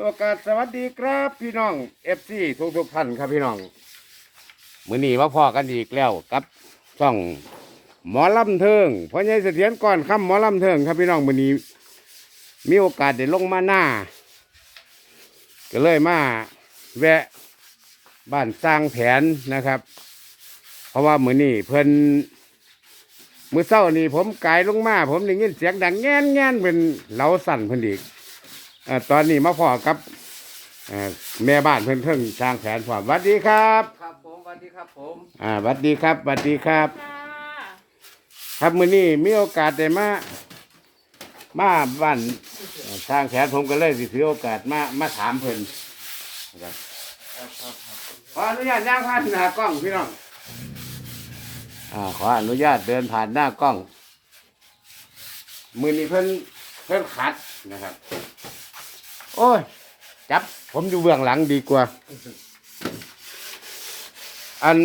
โอกาสสวัสดีครับพี่น้องเอฟซีทุกทุกท่านครับพี่น้องมือนี้มาพอกันอีกแล้วกับช่องหมอลำเทิงพ่อใหญ่เสถียรก่อนคำหมอลำเทิงครับพี่น้องมือนี้ มีโอกาสได้ลงมาหน้าก็เลยมาแวะบ้านสร้างแผนนะครับ เพราะว่ามือนี้เพิ่นมือเช้านี่ผมกายลงมา ผมได้ยินเสียงดังแง่นแง่นเป็นเหลาสั่นเพิ่นอีก อ่อตอนนี้มาพอกับเอ่อแม่บ้านเพิ่นเพิ่งสร้างแผนพร้อมหวัดดีครับ ครับผมสวัสดีครับผมอ่าหวัดดีครับหวัดดีครับค่ะครับมื้อนี้มีโอกาสได้มามาบ้านเอ่อสร้างแผนผมก็เลยสิถือโอกาสมามาถามเพิ่นนะครับขออนุญาตย่างผ่านหน้ากล้องพี่น้องอ่าขออนุญาตเดินผ่านหน้ากล้อง มือนี้เพิ่นเพิ่นขัดนะครับ โอ้ย จับ ผมอยู่เบื้องหลังดีกว่า อัน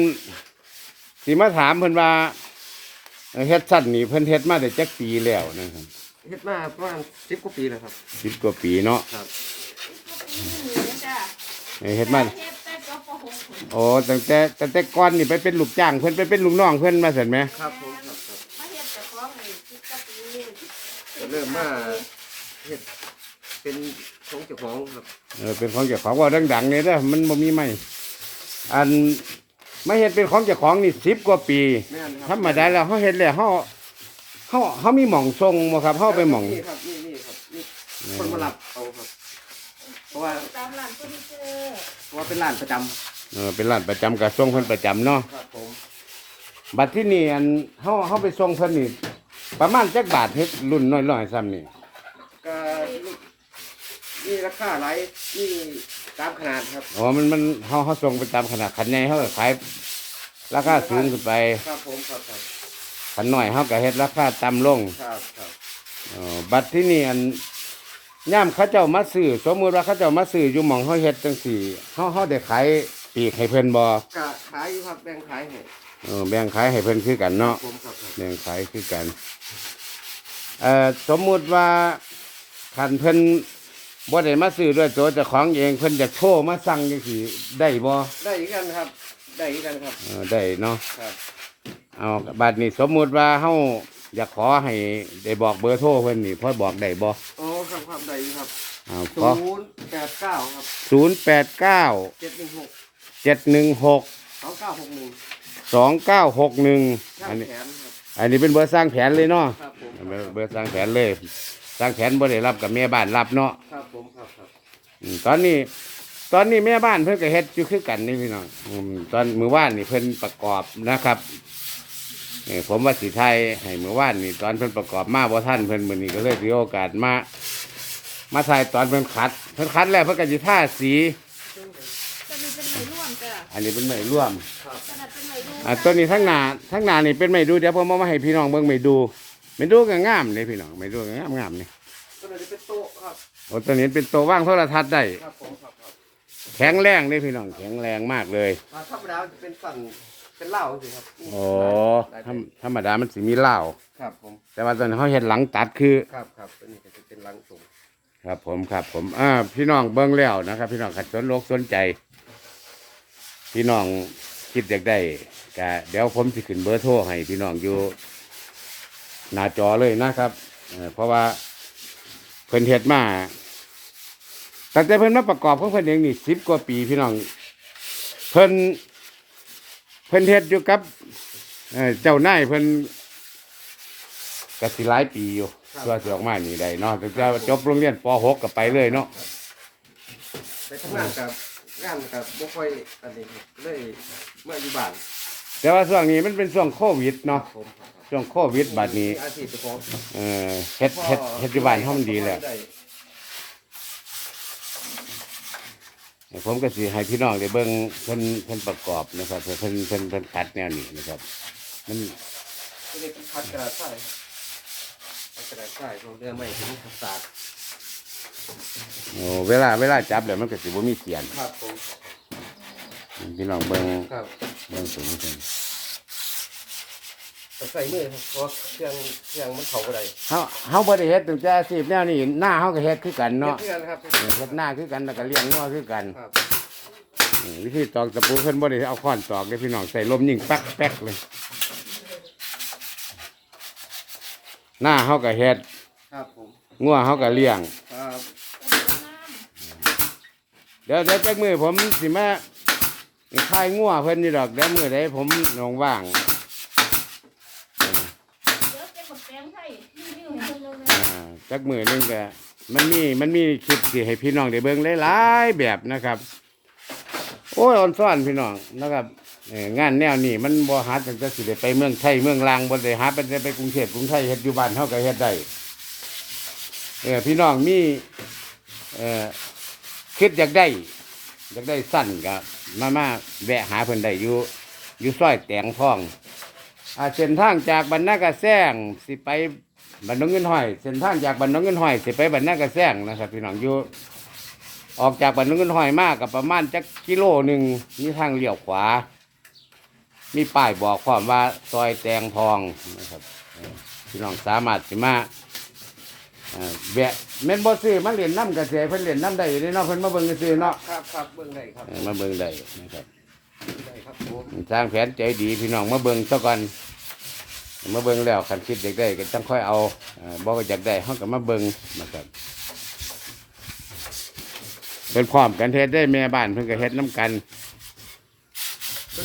สิมาถามเพิ่นว่าเอ่อเฮ็ดสั้นนี่เพิ่นเฮ็ดมาได้จักปีแล้วนะครับเฮ็ดมาประมาณสิบกว่าปีแล้วครับ สิบกว่าปีเนาะครับก็มีหนูจ้ะเอ่อเฮ็ดมาเฮ็ดแต่ก็พอหงผลโอ้ตั้งแต่ตั้งแต่ก่อนนี่ไปเป็นลูกจ้างเพิ่นไปเป็นลูกน้องเพิ่นมาเสร็จไหมครับผมครับครับมาเฮ็ดแต่ของนี่สิบกว่าปีก็เริ่มมาเฮ็ดเป็น ของเจ้าของครับเออเป็นของเจ้าของว่าดังๆเนี่ยเด้อมันบ่มีไม่อันไม่เฮ็ดเป็นของเจ้าของนี่สิบกว่าปีแม่นคธรรับรมดาแล้วเฮาเฮ็ดแล้วเฮาเฮาเฮามีหม่องทรงบ่ครับเฮาไปหม่องนี่ครับนี่นี่ครับนี่คนมารับเอาครับ เพราะว่าตามร้านเฟอร์นิเจอร์เพราะว่าเป็นร้านประจำเออเป็นร้านประจำกระทรวงเพิ่นประจำเนาะครับผมบัดที่นี่อันเฮาเฮาไปส่งเพิ่นนี่ประมาณจักบาทเฮ็ดรุ่นน้อยๆซ้ำนี่ก็ นี่ราคาหลายนี่ตามขนาดครับ อ๋อ มันมันเฮาเฮาส่งไปตามขนาดคันใหญ่เฮาก็ขายราคาสูงขึ้นไป ครับผมครับครับคันน้อยเฮาก็เฮ็ดราคาต่ำลงครับครับอ๋อบัดที่นี่อันย่ามเขาเจ้ามาซื้อสมมุติว่าเขาเจ้ามาซื้ออยู่หม่องเฮาเฮ็ดจังซี่เฮาเฮาได้ขายปีกให้เพิ่นบ่ก็ขายอยู่ครับแบ่งขายให้เออแบ่งขายให้เพิ่นคือกันเนาะผมครับครับแบ่งขายคือกันเอ่อสมมุติว่าคันเพิ่น บ่ได้มาซื้อด้วยตัวเจ้าของเองเพิ่นจะโทรมาสั่งจังซี่ได้บ่ได้อีกกันครับ ได้อีกกันครับ เออได้เนาะครับเอาบัดนี้สมมุติว่าเฮาอยากขอให้ได้บอกเบอร์โทรเพิ่นนี่พอบอกได้บ่โอ้ครับครับได้อยู่ครับเอาศูขอนย์แปดเก้าครับ089 เจ็ดหนึ่งหก716 สองเก้าหกหนึ่ง2961ช่าอันงนี้แขนครับอันนี้เป็นเบอร์สร้างแผนเลยเนาะครับผมเบอร์เบอร์สร้างแผนเลย สร้างแผนบ่ได้รับกับแม่บ้านรับเนาะ ครับผมครับครับอืม ตอนนี้ ตอนนี้แม่บ้านเพิ่นก็เฮ็ดอยู่คือกันนี่พี่น้องอืมตอนมื้อวานนี่เพิ่นประกอบนะครับเออผมว่าสิไทยให้มื้อวานนี่ตอนเพิ่นประกอบมาบ่ทันเพิ่นมื้อนี้ก็เลยถือโอกาสมา มาถ่ายตอนเพิ่นขัด เพิ่นขัดแล้วเพิ่นก็สิทาสี จะมีเป็นไหมร่วมจ้ะอันนี้เป็นไม้ร่วม ขนาดเป็นไหมร่วมอ่าตัวนี้ทั้งหน้าทั้งหน้านี่เป็นไม้ดูเดี๋ยวผมเอามาให้พี่น้องเบิ่งไม้ดูไม้ดูก็งามเลยพี่น้องไม้ดูก็งามงามๆนี่ ก็เลยเป็นโต๊ะครับโอ้ตัวนี้เป็นตัวว่างโทรทัศน์ได้ ครับผมครับครับแข็งแรงเลยพี่น้องแข็งแรงมากเลยอ่าธรรมดาจะเป็นสั่นเป็นเหล้าสิครับโอ้ธรรมธรรมดามันสิมีเหล้าครับผมแต่ว่าตอนนี้เขาเห็นหลังตัดคือ ครับครับตัวนี้ก็จะเป็นลังสูงครับผมครับผมอ่าพี่น้องเบิ้งแล้วนะครับ พี่น้องขัดสนโลกสนใจ พี่น้องคิดอยากได้ก็เดี๋ยวผมสิขึ้นเบอร์โทรให้พี่น้องอยู่หน้าจอเลยนะครับเอ่อเพราะว่า เพิ่นเฮ็ดมาตั้งแต่เพิ่นมาประกอบของเพิ่นเองนี่สิบกว่าปีพี่น้อง เพิ่นเพิ่นเฮ็ดอยู่กับเจ้านายเพิ่นก็สิหลายปีอยู่เพื่อสิออกมานี่ได้เนาะแต่จะจบโรงเรียนป .6 ก็ไปเลยเนาะไปทำงานกับงานกับบ่ค่อยอันนี้ครับเลยเมื่ออยู่บ้าน แต่ว่าช่วงนี้มันเป็นช่วงโควิดเนาะผมครับครับช่วงโควิดบัดนี้มีอาชีพเจ้าของเอ่อเฮ็ดเฮ็ดเฮ็ดอยู่บ้านเฮามันดีแล้วได้ผมก็สิให้พี่น้องได้เบิ่งเพิ่นเพิ่นประกอบนะครับเพิ่นเพิ่นเพิ่นเพิ่นตัดแนวนี้นะครับ มันตัวนี้เป็นพัดกระดาษทรายพัดกระดาษทรายของเรือใหม่ถึงศาสตร์โอ้เวลาเวลาจับแล้วมันก็สิบ่มีเสียนครับผม พี่น้องเบิ่งครับเบิ่งสูงเพิ่นแต่ใส่มือครับเพราะเครื่องเครื่องมันเขาบ่ได้เฮาเฮาบ่ได้เฮ็ดตั้งแต่อาชีพแนวนี้หน้าเฮาก็เฮ็ดคือกันเนาะเพื่อนครับเออเฮ็ดหน้าคือกันแล้วก็เลี้ยงงัวคือกันครับเออวิธีตอกตะปูเพิ่นบ่ได้เอาค้อนตอกเด้อพี่น้องใส่ลมยิงปักแป๊กเลย หน้าเฮาก็เฮ็ดครับผมงัวเฮาก็เลี้ยงครับเดี๋ยวเดี๋ยวจักมือผมสิมา คายงัวเพิ่นนี่ดอกเดี๋ยวมือใดผมลงว่างเดี๋ยวเก็บหมดแปลงให้รีวิวให้เพิ่นเลยนะอ่าจักมือหนึงก็มันมีมันมีคลิปสิให้พี่น้องได้เบิ่งหลายๆแบบนะครับ โอ้ยอ่อนซ้อนพี่น้องนะครับเอ่องานแนวนี้มันบ่หาตั้งแต่สิได้ไปเมืองไทยเมืองลางบ่ได้หาไปไปกรุงเทพกรุงไทยเฮ็ดอยู่บ้านเฮาก็เฮ็ดได้เออพี่น้องมีเอ่อคิดอยากได้ อยากได้สั้นก็มามาแวะหาเพิ่นได้อยู่อยู่ซอยแตงทองอ่าเส้นทางจากบรรณากระแซงสิไปบรรณเงินห้อยเส้นทางจากบรรณเงินห้อยสิไปบรรณากระแซงนะครับพี่น้องอยู่ออกจากบรรณเงินห้อยมากกับประมาณจักกิโลหนึ่งมีทางเลี้ยวขวา มีป้ายบอกความว่าซอยแตงทองนะครับพี่น้องสามารถสิมา แวะแม่นบ่ซื้อมาเรียนน้ำกระเสเพิ่นเรียนน้ำได้อยู่เด้เนาะเพิ่นมาเบิ่งซื้อๆเนาะครับครับเบื้องใดครับเออมาเบิ่งได้นะครับได้ครับผมสร้างแผนใจดีพี่น้องมาเบิ่งซะก่อนมาเบิ่งแล้วคันคิดอยากได้ก็ต้องค่อยเอาเอ่อบ่ว่าอยากได้เฮาก็มาเบิ่งนะครับเป็นพร้อมกันเฮ็ดได้แม่บ้านเพิ่นก็เฮ็ดน้ำกัน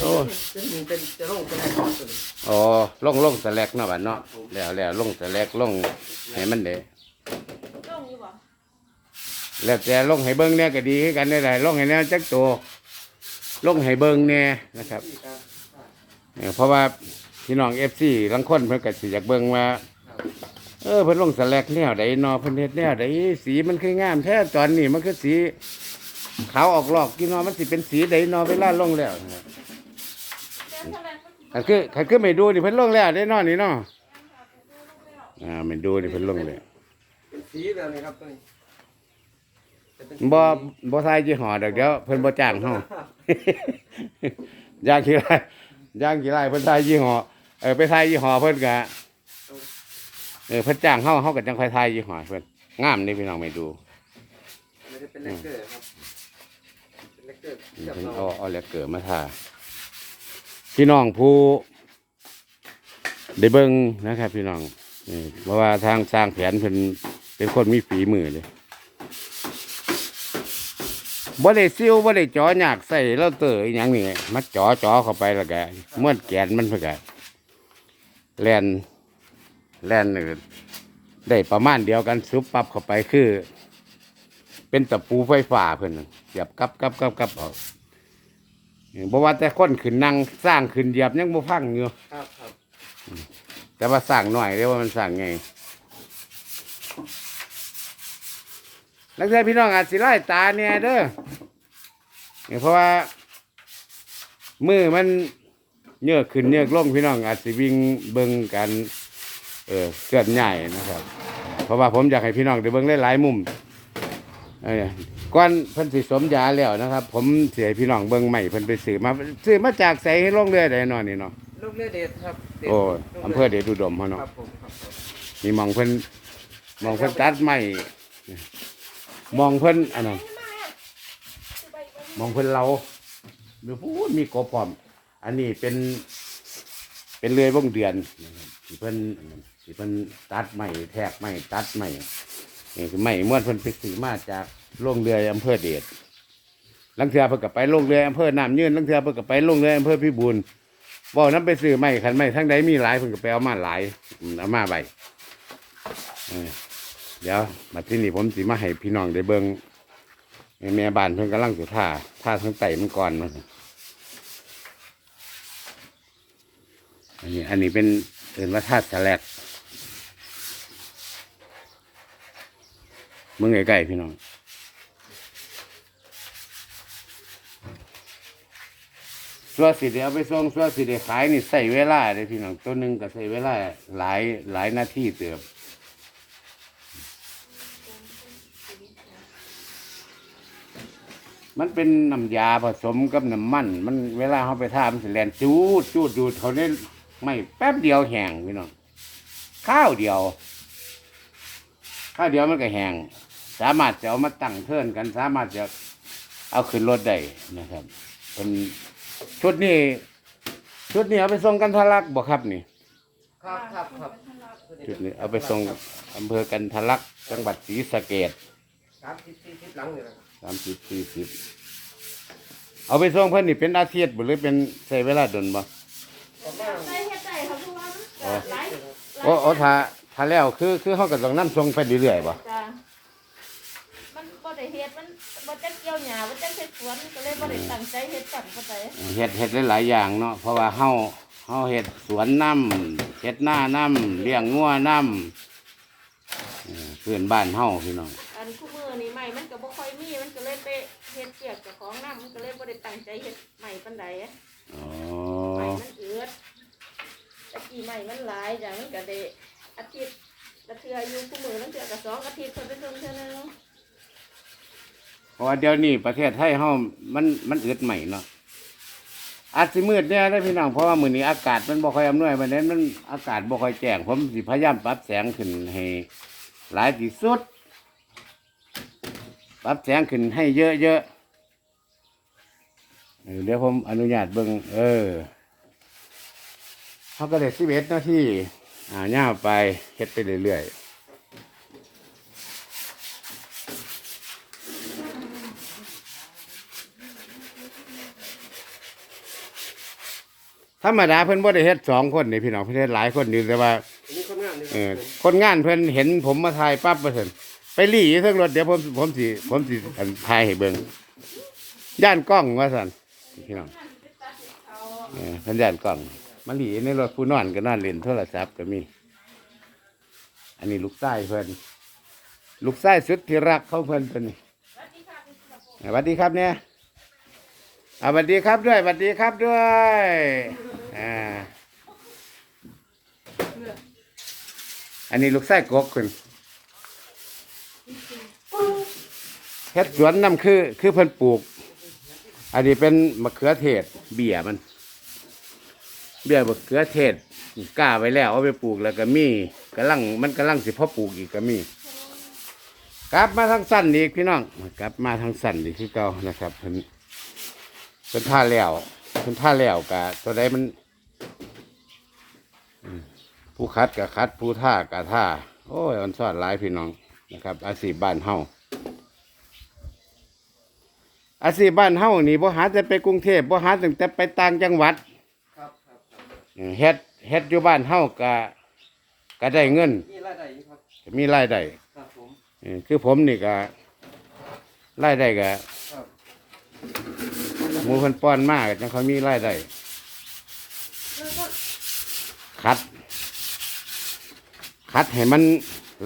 โอ้ เป็นเป็นจะลงเป็นอะไรครับตัวนี้อ๋อลงลงสแลกเนาะบัดเนาะแล้วแล้วลงสแลกลงให้มันเด้ ลงอยู่บ่แล้วแต่ลงให้เบิ่งเนี่ยก็ดีคือกันได้หลายลงให้แนวจักตัวลงให้เบิ่งแน่นะครับที่การเออเพราะว่าพี่น้อง FC ลังคนเพิ่นก็สิอยากเบิ่งว่าเออเพิ่นลงสแลกแนวใดเนาะเพิ่นเฮ็ดแนวใดสีมันคืองามแท้ตอนนี้มันคือสีขาวออกลอกกี่เนาะมันสิเป็นสีใดเนาะเวลาลงแล้วนะครับแปลงเท่าไหร่มันสิคันคือคันคือไม่ดูนี่เพิ่นลงแล้วได้เนาะนี่เนาะอ่าไม่ดูนี่เพิ่นลงแล้วเป็น สีแบบนี้ครับตัวนี้จะเป็นสีบ่บ่ทายยี่ห้อดอกเดี๋ยวเพิ่นบ่จ้างเฮา ย่างขี้ไรย่างขี้ไรเพิ่นทายยี่ห้อเออไปทายยี่ห้อเพิ่นก็เออเพิ่นจ้างเฮาเฮาก็จังค่อยทายยี่ห้อเพิ่นงามนี่พี่น้องไม่ดูไม่ได้เป็นเลกเกอร์ครับเป็นเลกเกอร์อืมเทียบเพิ่นเราเอาเอาแลกเกิดมาทาพี่น้องผู้ได้เบิ่งนะครับ พี่น้องนี่เพราะว่าทางสร้างแผนเพิ่น เป็นคนมีฝีมือเลยบ่ได้ซิวบ่ได้จ่อหยากใส่แล้วเตออหยังนี่มาจ่อจ่อเข้าไปแล้วก็ม้วนแกนมันเพิ่นก็แล่นแล่นนี่ได้ประมาณเดียวกันซุบปับเข้าไปคือ เป็นตะปูไฟฟ้าเพิ่นน่ะเสียบกับกับกับกับเอาบ่ว่าแต่คนขึ้นนั่งสร้างขึ้นเหยียบยังบ่พังอยู่ครับครับแต่ว่าสร้างหน่อยเรียกว่ามันสร้างไง ลักษณะพี่น้องอาจสิไล่ตาเนี่ยเด้อเนี่ยเพราะว่า มือมันเยือกขึ้นเยือกลงพี่น้องอาจสิวิ่งเบิ่งกันเออเกิดใหญ่นะครับ เพราะว่าผมอยากให้พี่น้องได้เบิ่งหลายๆมุมเออก่อนเพิ่นสิสมยาแล้วนะครับ ผมเสียพี่น้องเบิ่งใหม่เพิ่นไปซื้อมาซื้อมาจากใสให้ลงเรือได้นอนนี่เนาะลูกเลือดเด็ดครับเด็ดโอ้ลูกอำเภอเดชอุดมเขาคเนาะรับผมครับผม มีหมองเพิ่นหมองเพิ่นตัดไม้หม มองเพิ่นอันนั้นมองเพิ่นเราดูพูดมีกบพร้อม อันนี้เป็นเป็นเรือยวงเดือนนะครับที่เพิ่นอันนั้นที่เพิ่นตัดไม้แทกไม้ตัดไม้นี่คือไม้ม้วนเพิ่นไปซื้อมาจากโรงเรืออำเภอเดชลังเทือเพิ่นก็ไปโรงเรืออำเภอน้ำยืนลังเทือเพิ่นก็ไปโรงเรืออำเภอพิบูลบ่น้ำไปซื้อไม้คันไม้ทั้งใดมีหลายเพิ่นก็ไปเอามาหลายอืมเอามาใบ เดี๋ยวมาที่นี่ผมสิมาให้พี่น้องได้เบิงให้แม่บ้านเพิ่นกำลังสุท่าท่าทั้งไตมันก่อนมาอันนี้อันนี้เป็นเอื่นว่าท่าสแลกมึงใกล้ๆพี่น้องส่วนสิเดียวไปส่งส่วนสิเดียขายนี่ใส่เวลาเลยพี่น้องตัวหนึ่งก็ใส่เวลาหลายหลายนาทีเติบ มันเป็นน้ำยาผสมกับน้ำมัน มันเวลาเขาไปทามันสิแลนจูดจูดดูดเขาเนี่ยไม่แป๊บเดียวแห้งพี่น้องข้าวเดียว ข้าวเดียวมันก็แห้งสามารถจะเอามาตั้งเทิร์นกัน สามารถจะเอาขึ้นรถได้นะครับเป็นชุดนี้ชุดนี้เอาไปส่งกันทะลักบ่ครับนี่ ครับครับครับชุดนี้เอาไปส่งอำเภอกันทะลักจังหวัดศรีสะเกดสามสิบสี่สิบหลังนี่แหละครับสามสิบสี่สิบเอาไปส่งเพิ่นนี่เป็นอาเซียนบ่หรือเป็นใช้เวลาดนบ่ประมาณใส่เฮ็ดได้ครับทุกวันอ๋อหลายโอ้โอ้ถ้าถ้าแล้วคือคือเฮาก็ต้องนํส่งไปเรื่อยๆบ่จ้ะมันบ่ได้เฮ็ดมันบ่จักเกี่ยวหญ้าบ่จักเฮ็ดสวนก็เลยบ่ได้ตั้งใจเฮ็ดกันปานใดเฮ็ดเฮ็ดหลายๆอย่างเนาะเพราะว่าเฮาเฮาเฮ็ดสวนน้ำเฮ็ดหน้าน้ำเลี้ยงงัวน้ำเออเพื่อนบ้านเฮาพี่น้องอั นคู่มือนี่ใหม่มันก็บ่ค่อยมีมันก็เลยไปเฮ็ดเกี่ยวกับของน้ำมันก็เลยบ่ได้ตั้งใจเฮ็ดใหม่ปานใดอ๋อใหม่มันเอือดตะกี้ใหม่มันหลายจ้ะมันก็ได้อาทิตย์ละเทื่ออยู่คู่มือละเทื่อก็สองอาทิตย์เพิ่นไปส่งเทื่อนึงเพราะว่าเดี๋ยวนี้ประเทศไทยเฮามันมันอึดใหม่เนาะอาจสิมืดแน่ได้อพี่น้องเพราะว่ามื้อนี้อากาศมันบ่ค่อยอำนวยมันนั้นมันอากาศบ่ค่อยแจ้งผมสิพยายามปรับแสงขึ้นให้หลายที่สุด ปรับแสงขึ้นให้เยอะๆเออเดี๋ยวผมอนุญาตเบิ่งเออเขาก็ได้11นาทีอ่าย่าไปเฮ็ดไปเรื่อยๆธรรมดาเพิ่อนบ่ได้เฮ็ดสองคนนี่พี่น้องเพิ่อนเฮ็ดหลายคนอยู่แต่ว่าคนงานเอรัอคนงานเพิ่นเห็นผมมาถ่ายปั๊บว่าซั่น ไปลี่อยู่เทั้งรถเดี๋ยวผมผมสิผมสิอันถ่ายให้เบิ่งย่านกล้องว่าซั่นพี่น้องเออเพิ่นย่านกล้องมาหลี่ในรถผู้นอนก็นอนเล่นโทรศัพท์ก็มี อันนี้ลูกชายเพิ่นลูกชายสุดที่รักเของเพิ่นเพิ่นนี่สวัสดีครับเนี่ยอ่าสวัสดีครับด้วยสวัสดีครับด้วยอ่าอันนี้ลูกไส้กกคุณ เฮ็ดสวนน้ำคือ คือเพิ่นปลูก อันนี้เป็นมะเขือเทศ เบี้ยมัน เบี้ยมะเขือเทศกล้าไว้แล้วเอาไปปลูกแล้วก็มีกำลังมันกำลังสิพอปลูกอีกก็มีกลับมาทางสั้นอีกพี่น้องกลับมาทางสั้นอีกคือเก่านะครับเพิ่นเพิ่นท่าแล้วเพิ่นท่าแล้วกะตัวใดมันผู้คัดกับคัดผู้ท่ากับท่า โอ้ยอันสอดหลายพี่น้องนะครับ อาชีพบ้านเฮา อาชีพบ้านเฮานี่บ่หาแต่ไปกรุงเทพบ่หาตั้งแต่ไปต่างจังหวัดครับครับครับเออเฮ็ดเฮ็ดอยู่บ้านเฮาก็ก็ได้เงิน นี่รายได้อยู่ครับมีรายได้ครับผม เออคือผมนี่ก็รายได้ก็ครับ หมูเพิ่นป้อนมากจังเขามีรายได้คัด คัดให้มัน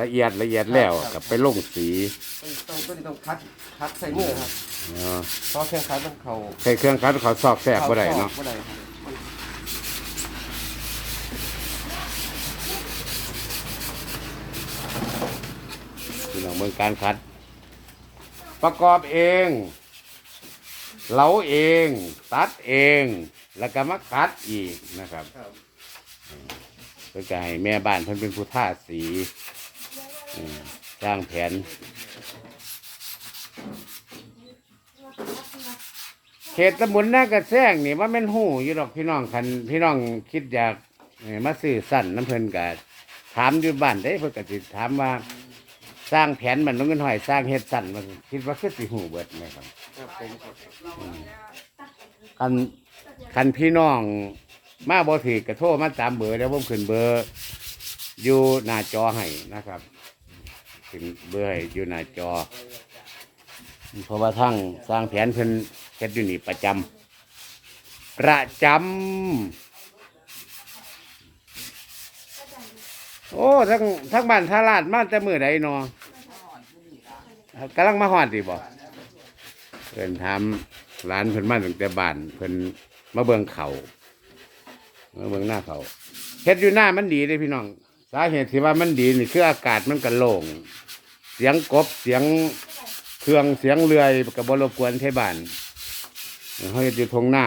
ละเอียดละเอียดแล้วกับไปลงสี ต้องต้องต้องคัดคัดใส่มือครับ เออเพราะแค่คัดมันเขาใช้เครื่องคัดเขาซอกแทรกบ่ได้เนาะบ่ได้ครับพี่น้องเมืองการคัด ประกอบเองเหลาเอง ตัดเอง แล้วก็มาคัดอีกนะครับครับเพื่อจะให้แม่บ้านเพิ่นเป็นผู้ท่าสีอืมสร้างแผน ขตตำบลนากระแซงนี่ว่าแม่นหูอยู่ดอกพี่น้องคันพี่น้องคิดอยากเอ่อมาซื้อสั้นน้ำเพิ่นก็ถามอยู่บ้านได้เพิ่นก็สิถามว่า สร้างแผนมันลงเงินหอยสร้างเฮ็ดสั้นมันคิดว่าคือสิหูเบิดไหมครับ ครับผมครับคันคันพี่น้องมาบ่ถือกระโทรมาตามเบอร์แล้วผมขึ้นเบอร์อยู่หน้าจอให้นะครับขึ้นเบอร์ให้อยู่หน้าจอ เพราะว่าทั้งสร้างแผนเพิ่น เฮ็ดอยู่นี่ประจำประจำโอ้ทั้งทั้งบ้านทาราดมาแต่มือใดเนอกำลังมาฮอดดิบ่เพิ่นทำร้านเพิ่นมาตั้งแต่บ้านเพิ่นมาเบิ่งเขามาเบิ่งหน้าเขาเฮ็ดอยู่หน้ามันดีเลยพี่น้อง สาเหตุที่ว่ามันดีนี่คืออากาศมันก็โล่งเสียงกบเสียงเครื่องเสียงเรือยกับบรบกวนเทบ้าน เขาเฮ็ดอยู่ทงหน้า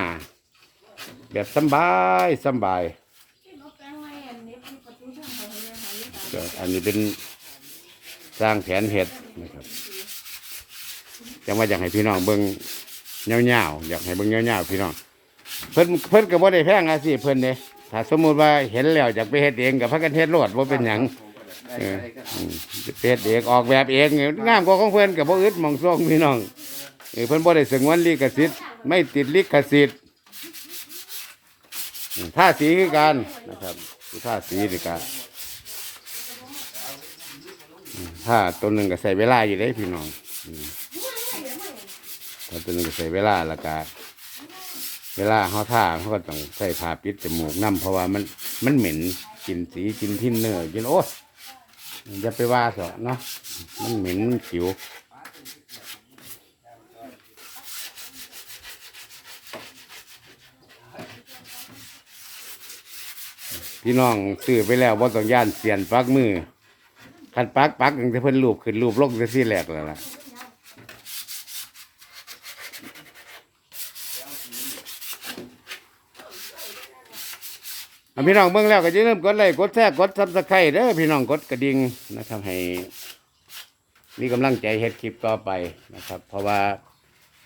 แบบสบายสบายอันนี้เป็นสร้างแผนเห็ดนะครับจังว่าอยากให้พี่น้องเบิ่งเงาวๆอยากให้เบิ่งเงาวๆพี่น้องเพิ่นเพิ่นก็บ่ได้แพงอาสิเพิ่นเด้ถ้าสมมุติว่าเห็นแล้วอยากไปเฮ็ดเองก็พากันเฮ็ดโลดบ่าเป็นหยังเออเฮ็ดเองออกแบบเองงามกว่าของเพิ่นก็บ่อึดมองซ่องพี่น้อง เออเพิ่นบ่ได้สงวนลิขสิทธิ์ไม่ติดลิขสิทธิ์ท่าสีคือกันนะครับท่าสีนี่ก็อืมถ้าตัวหนึ่งก็ใส่เวลาอยู่เด้พี่น้องถ้าตัวหนึ่งก็ใส่เวลาล้วก็เวลาเฮาท่าเขาก็ต้องใส่ผ้าปิดจมูกนํเพราะว่ามันมันเหม็นกินสีกินทิ้นเนื้อกินโอ้อย่าไปว่าสอเนาะมันเหม็นขิว พี่น้องซื้อไปแล้วว่าต้องย่านเสียนปักมือคันปักปักตั้งแต่เพิ่นรูปขึ้นรูปลงจะซี่แหลกแล้วล่ะพี่น้องเบิ่งแล้วก็อย่าลืมกดไลค์กดแชร์กดซับสไครต์เด้อพี่น้องกดกระดิ่งนะครับให้มีกำลังใจเฮ็ดคลิปต่อไปนะครับ เพราะว่า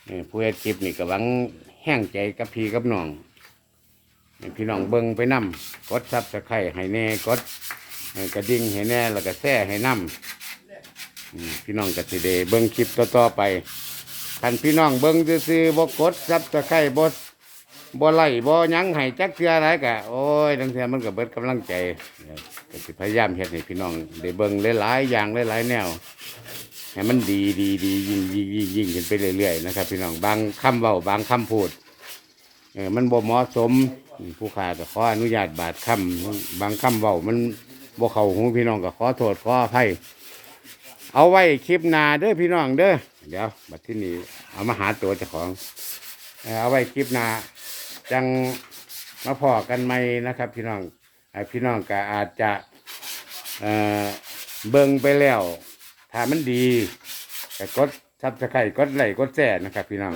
เอ่อผู้เฮ็ดคลิปนี่ก็หวังแห้งใจกับพี่กับน้อง พี่น้องเบิ่งไปนํกดซับสไครต์ให้แน่กดเอ่อกระดิ่งให้แน่แล้วก็แชร์ให้นํอืมพี่น้องก็สิได้เบิ่งคลิปต่อๆไปคันพี่น้องเบิ่งซื่อๆบ่กดซับสไครต์บ่บ่ไล่บ่ยังให้จักเทื่ออะไรกะโอ้ยทั้งเทื่อมันก็เบิดกำลังใจก็สิพยายามเฮ็ดให้พี่น้องได้เบิ่งหลายๆอย่างหลายๆแนวให้มันดีดีดียิ่งยิ่งยิ่งยิ่งขึ้นไปเรื่อยๆนะครับ พี่น้องบางคำเว้าบางคำพูดเออมันบ่เหมาะสม ผู้ค้าก็ขออนุญาตบาดคำบางคำเว้ามันบ่เขาหูพี่น้องก็ขอโทษขออภัยเอาไว้คลิปหน้าเด้อพี่น้องเด้อเดี๋ยวบัดที่นี้เอามาหาตัวเจ้าของเอาไว้คลิปหน้าจังมาพอกันใหมนะครับ พี่น้องพี่น้องก็อาจจะเเบิ่งไปแล้วถ้ามันดีก็กดซับสไครต์กดไลค์กดแชร์นะครับ พี่น้อง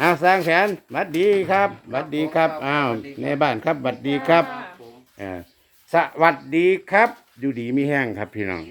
อ้าวสร้างแผนบัดดีครับบัดดีครับอ้าวในบ้านครับบัดดีครับผมเอ่อสวัสดีครับ อยู่ดีมีแห้งครับพี่น้อง